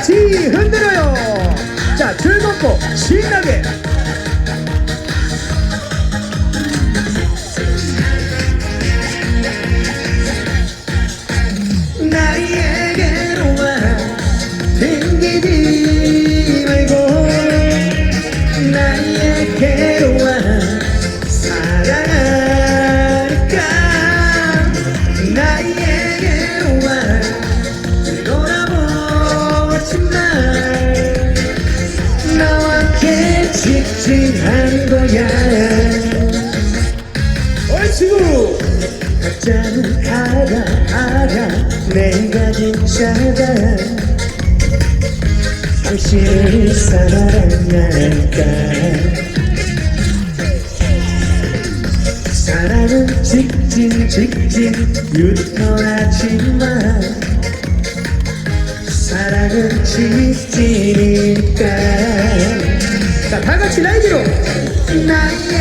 같이 흔들어요. 자, 즐겁고 신나게. 각자는 알아 알아 내가 진짜다 당신을 사랑할까 사랑은 직진 직진 유턴하지만 사랑은 직진이니까 자 다같이 라이브로. 나에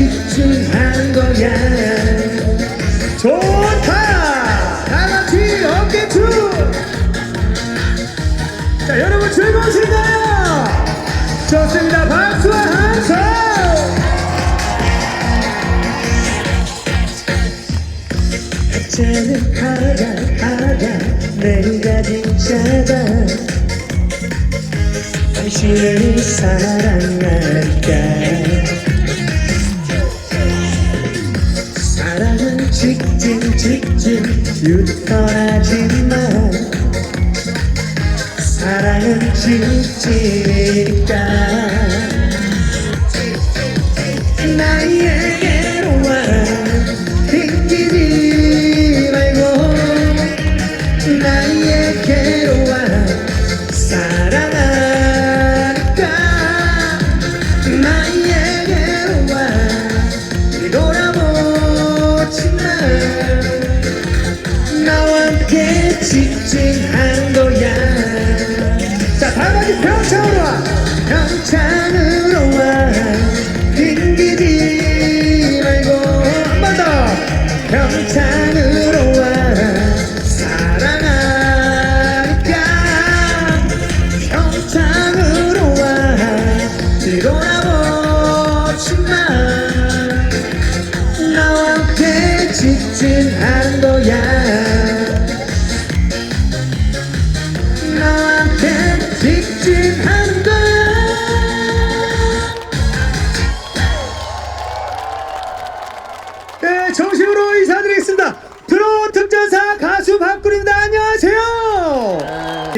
집중한 거야. 좋다! 다같이 어깨춤 자 여러분 즐거우신가요? 좋습니다. 박수와 함성! 각자는 가가 가가 내가 진짜다 당신을 사랑 평창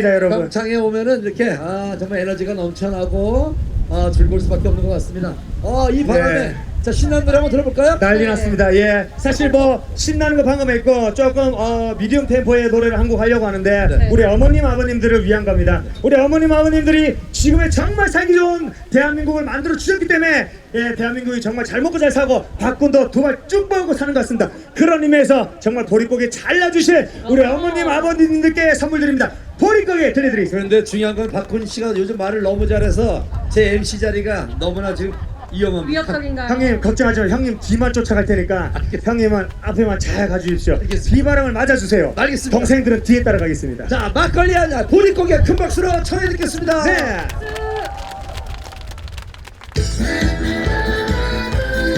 자 여러분 평창에 오면은 이렇게 아 정말 에너지가 넘쳐나고 아 즐거울 수밖에 없는 것 같습니다. 아이 바람에 네. 자 신나는 노래 한번 들어볼까요? 난리 났습니다. 예. 사실 뭐 신나는 거 방금 했고 조금 어 미디엄 템포의 노래를 한 곡 하려고 하는데 네. 우리 어머님 아버님들을 위한 겁니다. 우리 어머님 아버님들이 지금의 정말 살기 좋은 대한민국을 만들어 주셨기 때문에 예, 대한민국이 정말 잘 먹고 잘 사고 박군도 두 발 쭉 뻗고 사는 것 같습니다. 그런 의미에서 정말 보릿고개 잘 놔주실 우리 어머님 아버님들께 선물 드립니다. 보릿고개 드려드리겠습니다. 그런데 중요한 건 박훈 씨가 요즘 말을 너무 잘해서 제 MC 자리가 너무나 지금 위험합니다. 위협적인가요? 형님 걱정하지 마. 형님 뒤만 쫓아갈 테니까 형님은 앞에만 잘 가주십시오. 알겠습니다. 비바람을 맞아주세요. 알겠습니다. 동생들은 뒤에 따라가겠습니다. 자 막걸리 한잔 보릿고개 큰 박수로 청해 듣겠습니다. 네.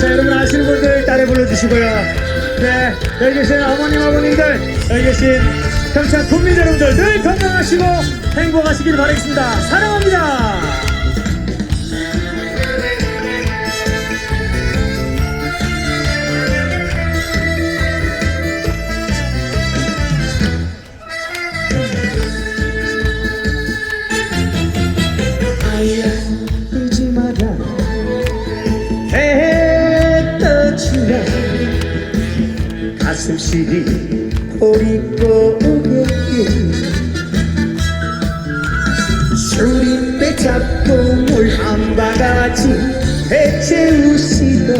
자 여러분 아시는 분들 따라 불러주시고요. 네 여기 계신 어머님 아버님들 여기 계신 평창 국민 여러분들 늘 건강하시고 행복하시길 바라겠습니다. 사랑합니다. 울지 마라. 해 떠지라. 가슴 시리 보릿고개 수림배 잡고 물한 바가지 해채우시던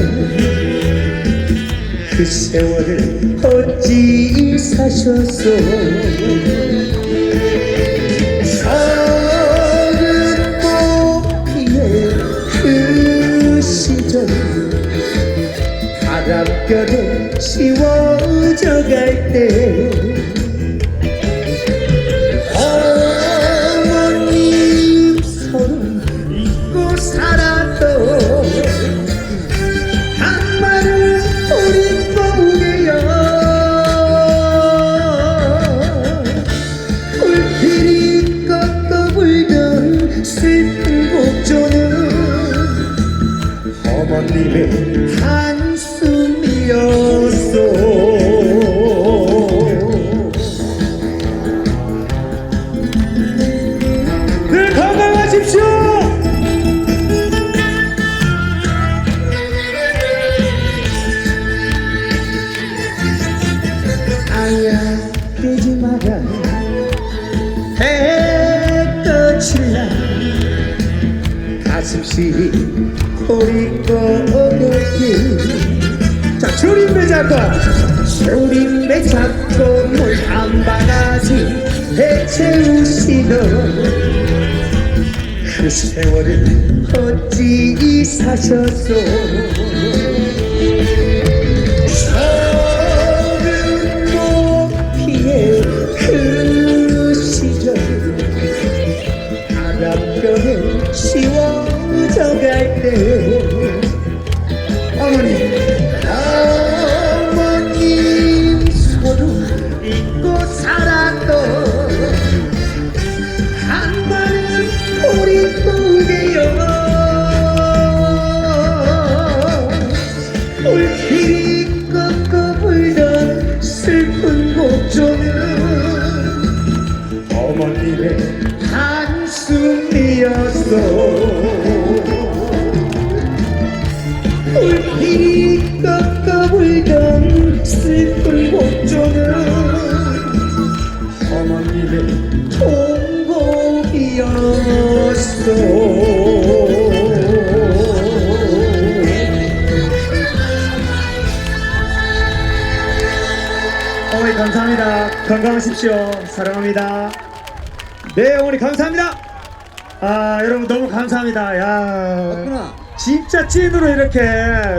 그그 세월을 어찌 사셨소 바람결에 지워져 갈때 건강하십시오. 아야 깨지 마라. 해떠칠라. 가슴 시리 꼬리 꼬게 자 줄임배 잡고 줄임배 잡고 물한 바가지. 배채우시던 그 세월을 어찌 사셨소? 서른 높이의 그 시절. 바람결에 씌워져 갈 때 건강하십시오 사랑합니다 네 어머니 감사합니다 아 여러분 너무 감사합니다 야 박구나. 진짜 찐으로 이렇게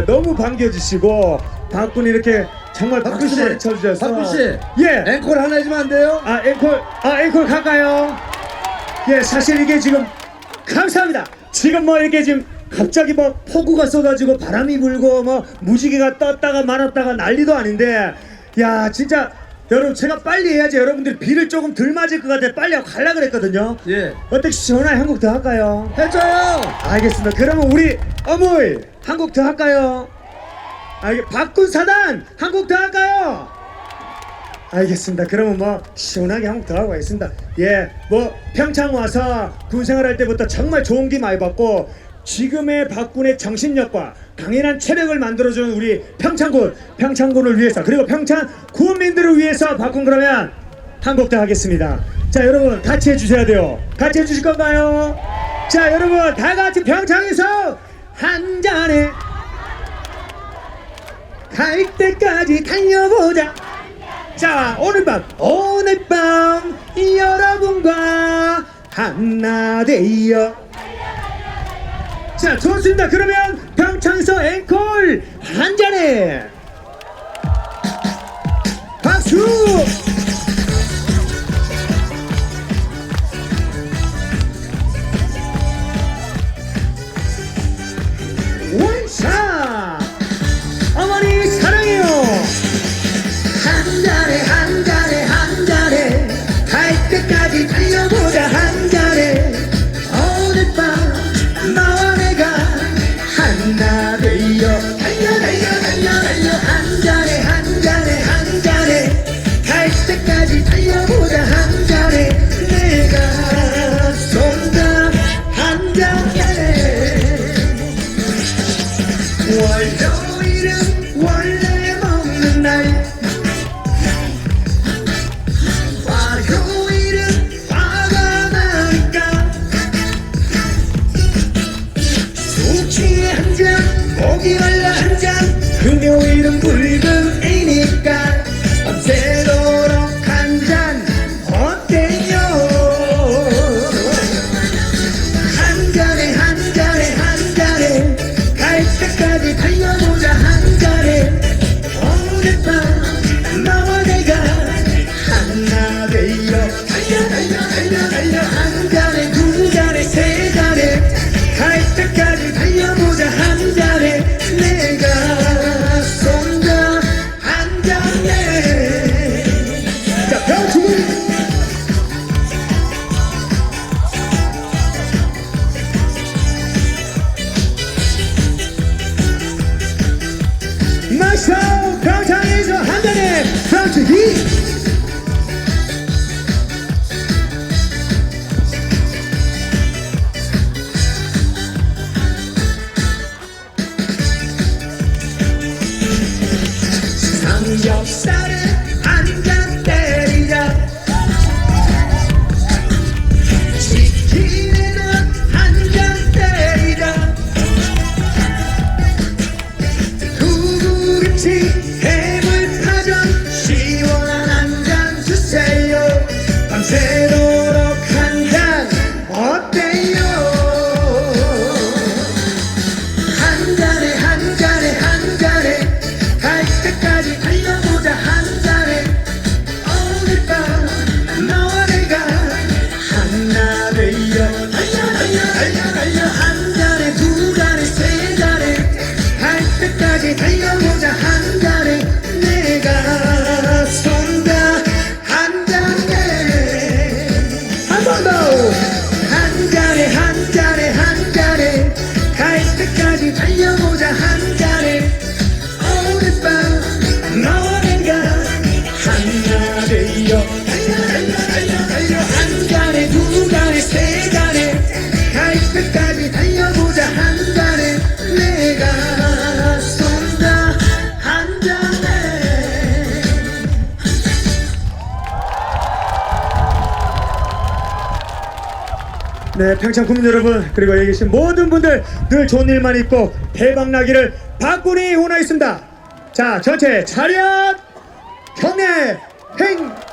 너무 반겨주시고 박군 이렇게 정말 박군 박수 씨, 많이 쳐주셔서 박군 씨, 예 앵콜 하나 해주면 안 돼요? 아 앵콜 아 앵콜 갈까요? 예 사실 이게 지금 감사합니다. 지금 뭐 이렇게 지금 갑자기 뭐 폭우가 쏟아지고 바람이 불고 뭐 무지개가 떴다가 말았다가 난리도 아닌데 야 진짜 여러분 제가 빨리 해야지 여러분들 비를 조금 덜 맞을 것 같아 빨리 하고 갈라 그랬거든요. 예. 어떻게 시원하게 한곡 더 할까요? 해줘요. 알겠습니다. 그러면 우리 어머니 한곡 더 할까요? 알겠 박군 사단 한 곡 더 할까요? 알겠습니다. 그러면 뭐 시원하게 한 곡 더 하고 가겠습니다. 예, 뭐 평창 와서 군 생활할 때부터 정말 좋은 기 많이 받고 지금의 박군의 정신력과 강인한 체력을 만들어주는 우리 평창군, 평창군을 위해서 그리고 평창 구민들을 위해서 박군 그러면 한 곡 더 하겠습니다. 자, 여러분 같이 해주셔야 돼요. 같이 해주실 건가요? 자, 여러분 다 같이 평창에서 한 잔에 갈 때까지 달려보자. 자 오늘 밤 오늘 밤 여러분과 하나 되어 자 좋습니다. 그러면 평창에서 앵콜 한 잔에 துளிகள் Sang. 네, 평창 국민 여러분 그리고 여기 계신 모든 분들 늘 좋은 일만 있고 대박 나기를 박군이 원하겠습니다. 자, 전체 차렷 경례 행.